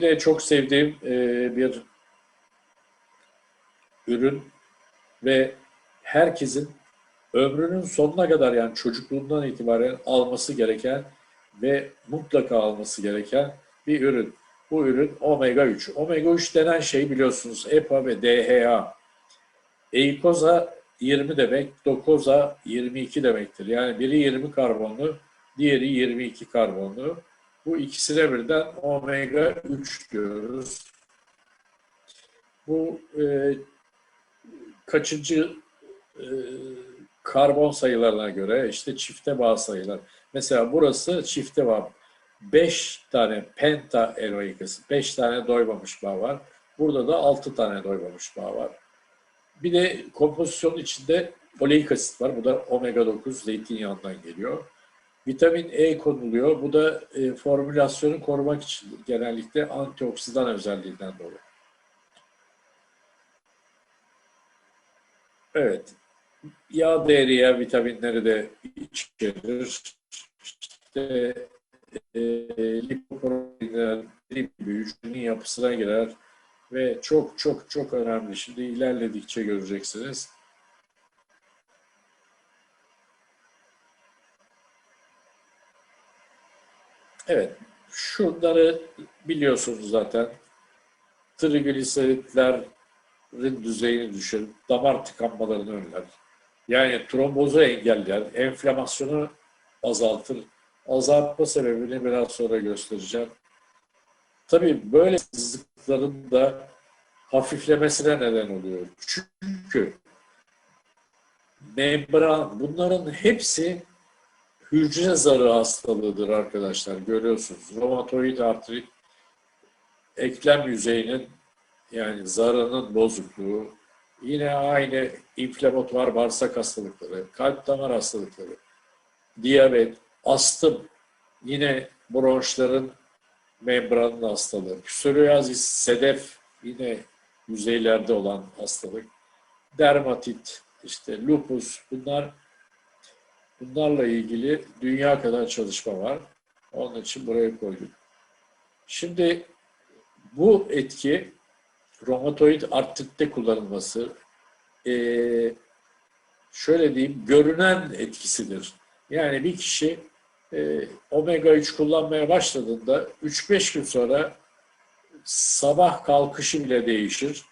de çok sevdiğim e, bir ürün ve herkesin ömrünün sonuna kadar yani çocukluğundan itibaren alması gereken ve mutlaka alması gereken bir ürün. Bu ürün omega 3. Omega 3 denen şey biliyorsunuz EPA ve DHA. Eikoza 20 demek, dokuza 22 demektir. Yani biri 20 karbonlu, diğeri 22 karbonlu. Bu ikisine birden omega 3 diyoruz. Bu e, kaçıncı e, karbon sayılarına göre işte çifte bağ sayılar. Mesela burası çifte bağ. 5 tane penta eroik asit, 5 tane doymamış bağ var. Burada da 6 tane doymamış bağ var. Bir de kompozisyonun içinde oleik asit var. Bu da omega 9 zeytinyağından geliyor. Vitamin E konuluyor. Bu da e, formülasyonu korumak için genellikle antioksidan özelliğinden dolayı. Evet. Yağ değeri yağ vitaminleri de içerir. İşte e, lipoproteinler hücrenin yapısına girer ve çok çok çok önemli. Şimdi ilerledikçe göreceksiniz. Evet, şunları biliyorsunuz zaten. Trigliseritlerin düzeyini düşürür, damar tıkanmalarını önler. Yani trombozu engeller, enflamasyonu azaltır. Azaltma sebebini biraz sonra göstereceğim. Tabii böyle sızlıkların da hafiflemesine neden oluyor. Çünkü membran, bunların hepsi hücre zarı hastalığıdır arkadaşlar. Görüyorsunuz. Romatoid artrit eklem yüzeyinin yani zarının bozukluğu, yine aynı inflamatuar bağırsak hastalıkları, kalp damar hastalıkları, diyabet, astım, yine bronşların membranın hastalığı, psoriasis, sedef yine yüzeylerde olan hastalık, dermatit, işte lupus bunlar bunlarla ilgili dünya kadar çalışma var. Onun için buraya koyduk. Şimdi bu etki romatoid artritte kullanılması e, şöyle diyeyim görünen etkisidir. Yani bir kişi e, omega 3 kullanmaya başladığında 3-5 gün sonra sabah kalkışı bile değişir.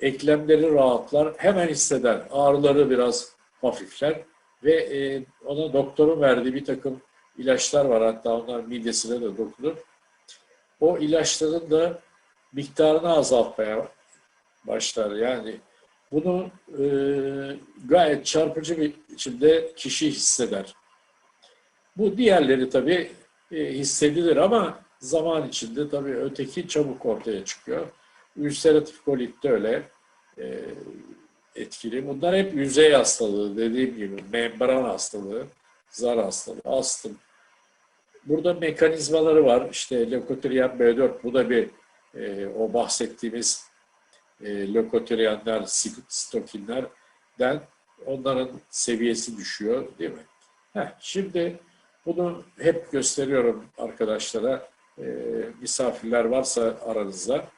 Eklemleri rahatlar, hemen hisseder. Ağrıları biraz hafifler ve e, ona doktorun verdiği bir takım ilaçlar var. Hatta onlar midesine de dokunur. O ilaçların da miktarını azaltmaya başlar. Yani bunu e, gayet çarpıcı bir biçimde kişi hisseder. Bu diğerleri tabii e, hissedilir ama zaman içinde tabii öteki çabuk ortaya çıkıyor. Ülseratif kolit de öyle e, etkili. Bunlar hep yüzey hastalığı dediğim gibi membran hastalığı, zar hastalığı, astım. Burada mekanizmaları var. İşte lökotriyen B4 bu da bir e, o bahsettiğimiz e, lökotriyenler, sitokinlerden onların seviyesi düşüyor değil mi? Heh, şimdi bunu hep gösteriyorum arkadaşlara. E, misafirler varsa aranızda.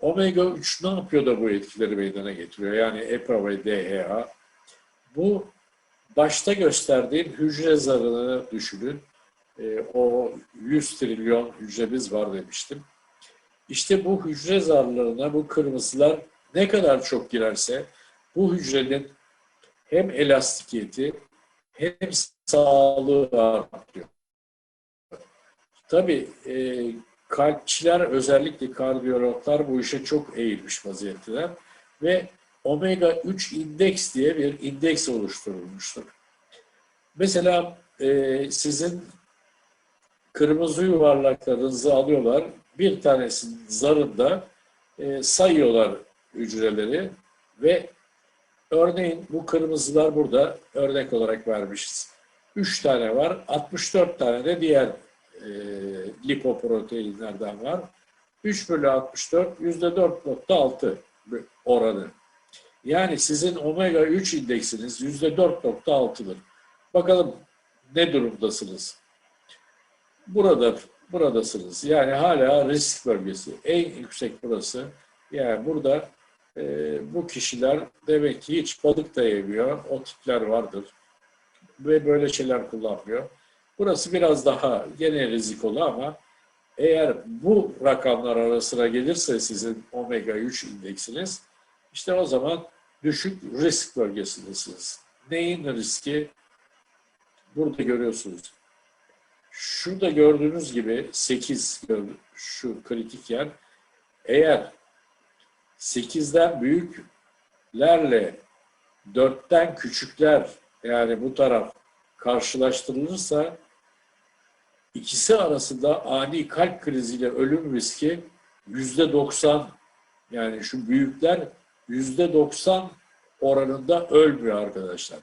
Omega 3 ne yapıyor da bu etkileri meydana getiriyor? Yani EPA ve DHA. Bu başta gösterdiğim hücre zarını düşünün. E, o 100 trilyon hücremiz var demiştim. İşte bu hücre zarlarına bu kırmızılar ne kadar çok girerse bu hücrenin hem elastikiyeti hem sağlığı artıyor. Tabii e, kalpçiler özellikle kardiyologlar bu işe çok eğilmiş vaziyetteler ve omega 3 indeks diye bir indeks oluşturulmuştur. Mesela e, sizin kırmızı yuvarlaklarınızı alıyorlar, bir tanesinin zarında e, sayıyorlar hücreleri ve örneğin bu kırmızılar burada örnek olarak vermişiz. 3 tane var, 64 tane de diğer e, lipoproteinlerden var. 3 bölü 64 yüzde 4.6 oranı. Yani sizin omega 3 indeksiniz yüzde 4.6'dır. Bakalım ne durumdasınız? Burada buradasınız. Yani hala risk bölgesi. En yüksek burası. Yani burada e, bu kişiler demek ki hiç balık da yemiyor. O tipler vardır. Ve böyle şeyler kullanmıyor. Burası biraz daha gene rizikolu ama eğer bu rakamlar arasına gelirse sizin omega 3 indeksiniz işte o zaman düşük risk bölgesindesiniz. Neyin riski? Burada görüyorsunuz. Şurada gördüğünüz gibi 8 şu kritik yer. Eğer 8'den büyüklerle 4'ten küçükler yani bu taraf karşılaştırılırsa ikisi arasında ani kalp kriziyle ölüm riski yüzde 90 yani şu büyükler yüzde 90 oranında ölmüyor arkadaşlar.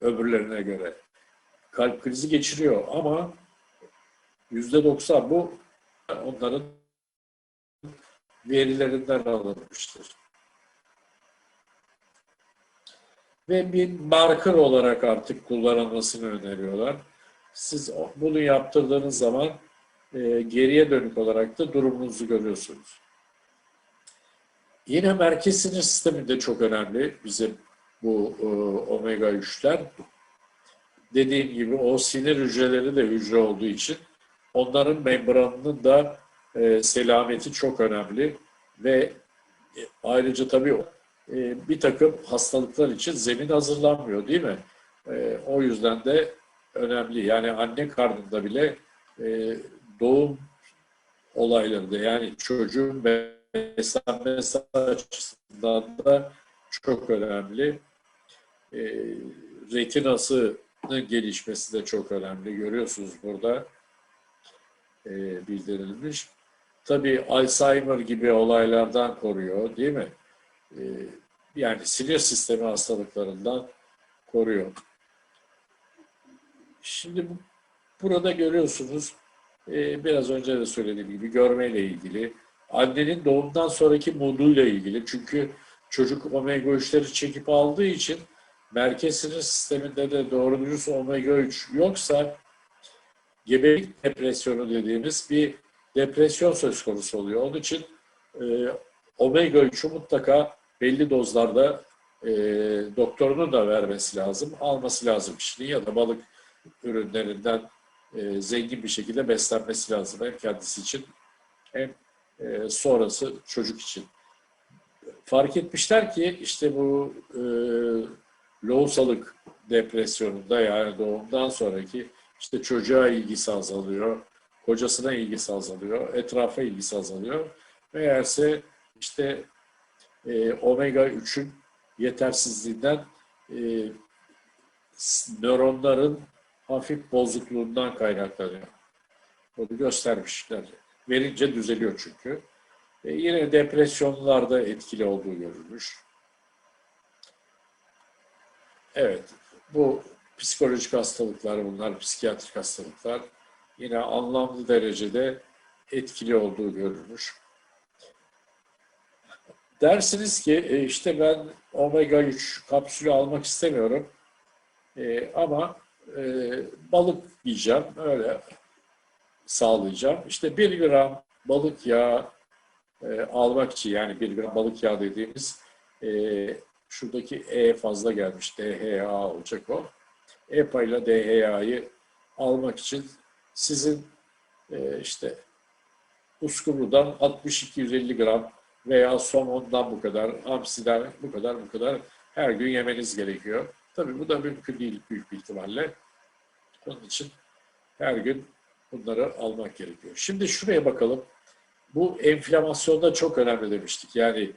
Öbürlerine göre. Kalp krizi geçiriyor ama yüzde 90 bu onların verilerinden alınmıştır. Ve bir marker olarak artık kullanılmasını öneriyorlar. Siz bunu yaptırdığınız zaman e, geriye dönük olarak da durumunuzu görüyorsunuz. Yine merkez sinir sistemi de çok önemli bizim bu e, omega 3'ler. Dediğim gibi o sinir hücreleri de hücre olduğu için onların membranının da e, selameti çok önemli ve e, ayrıca tabii e, bir takım hastalıklar için zemin hazırlanmıyor değil mi? E, o yüzden de önemli. Yani anne karnında bile e, doğum olayları da yani çocuğun beslenmesi açısından da çok önemli. E, retinasının gelişmesi de çok önemli. Görüyorsunuz burada e, bildirilmiş. Tabii Alzheimer gibi olaylardan koruyor değil mi? E, yani sinir sistemi hastalıklarından koruyor. Şimdi burada görüyorsunuz e, biraz önce de söylediğim gibi görmeyle ilgili, annenin doğumdan sonraki moduyla ilgili. Çünkü çocuk omega 3'leri çekip aldığı için merkez sinir sisteminde de doğru dürüst omega 3 yoksa gebelik depresyonu dediğimiz bir depresyon söz konusu oluyor. Onun için e, omega 3'ü mutlaka belli dozlarda e, doktorunun da vermesi lazım, alması lazım kişinin ya da balık ürünlerinden e, zengin bir şekilde beslenmesi lazım. Hem kendisi için hem e, sonrası çocuk için. Fark etmişler ki işte bu e, lohusalık depresyonunda yani doğumdan sonraki işte çocuğa ilgisi azalıyor, kocasına ilgisi azalıyor, etrafa ilgisi azalıyor. Meğerse işte e, omega 3'ün yetersizliğinden e, nöronların hafif bozukluğundan kaynaklanıyor. Bunu göstermişler. Verince düzeliyor çünkü. E, yine depresyonlarda etkili olduğu görülmüş. Evet, bu psikolojik hastalıklar bunlar, psikiyatrik hastalıklar yine anlamlı derecede etkili olduğu görülmüş. Dersiniz ki e, işte ben omega 3 kapsülü almak istemiyorum e, ama e, balık yiyeceğim öyle sağlayacağım. İşte bir gram balık yağı almak için yani bir gram balık yağı dediğimiz şuradaki E fazla gelmiş DHA olacak o. EPA ile DHA'yı almak için sizin işte uskumrudan 60-250 gram veya somondan bu kadar, hamsiden bu kadar bu kadar her gün yemeniz gerekiyor. Tabii bu da mümkün değil büyük bir ihtimalle. Onun için her gün bunları almak gerekiyor. Şimdi şuraya bakalım. Bu enflamasyonda çok önemli demiştik. Yani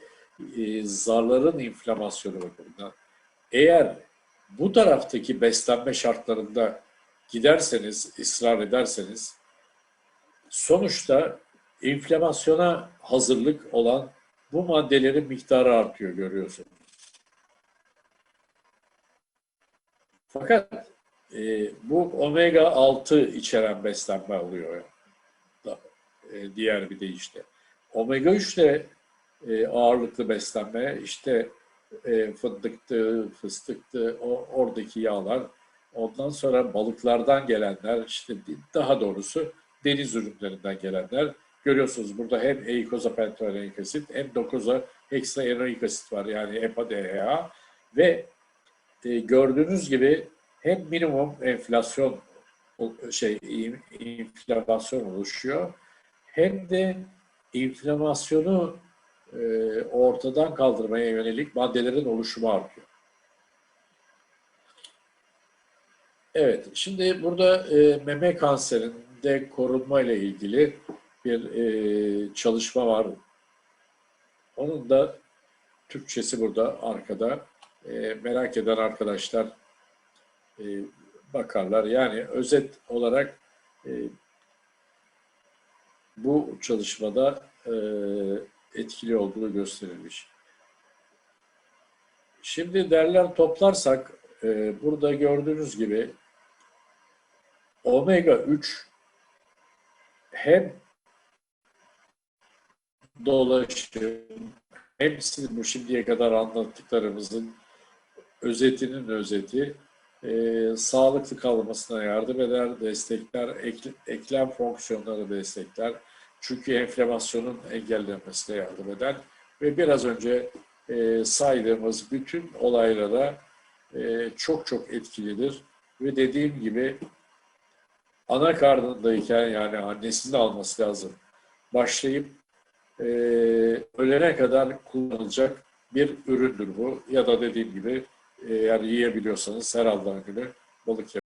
e, zarların inflamasyonu bakımından. Eğer bu taraftaki beslenme şartlarında giderseniz, ısrar ederseniz sonuçta enflamasyona hazırlık olan bu maddelerin miktarı artıyor görüyorsunuz. Fakat e, bu omega 6 içeren beslenme oluyor. Da, e, diğer bir deyişle. Omega 3 de e, ağırlıklı beslenme işte e, fındıktı, fıstıktı, o, oradaki yağlar. Ondan sonra balıklardan gelenler işte daha doğrusu deniz ürünlerinden gelenler. Görüyorsunuz burada hem eikozapentoenoik asit hem 9'a heksaenoik asit var yani EPA, DHA ve e, gördüğünüz gibi hem minimum enflasyon şey in- inflamasyon oluşuyor hem de inflamasyonu e, ortadan kaldırmaya yönelik maddelerin oluşumu artıyor. Evet, şimdi burada e, meme kanserinde korunma ile ilgili bir e, çalışma var. Onun da Türkçesi burada arkada. E, merak eden arkadaşlar e, bakarlar. Yani özet olarak e, bu çalışmada e, etkili olduğu gösterilmiş. Şimdi derler toplarsak burada gördüğünüz gibi omega 3 hem dolaşım hem siz bu şimdiye kadar anlattıklarımızın özetinin özeti e, sağlıklı kalmasına yardım eder, destekler, ekle- eklem fonksiyonları destekler. Çünkü enflamasyonun engellenmesine yardım eder. Ve biraz önce e, saydığımız bütün olaylara e, çok çok etkilidir. Ve dediğim gibi ana karnındayken yani annesinin alması lazım. Başlayıp e, ölene kadar kullanılacak bir üründür bu. Ya da dediğim gibi eğer yiyebiliyorsanız her Allah'ın günü balık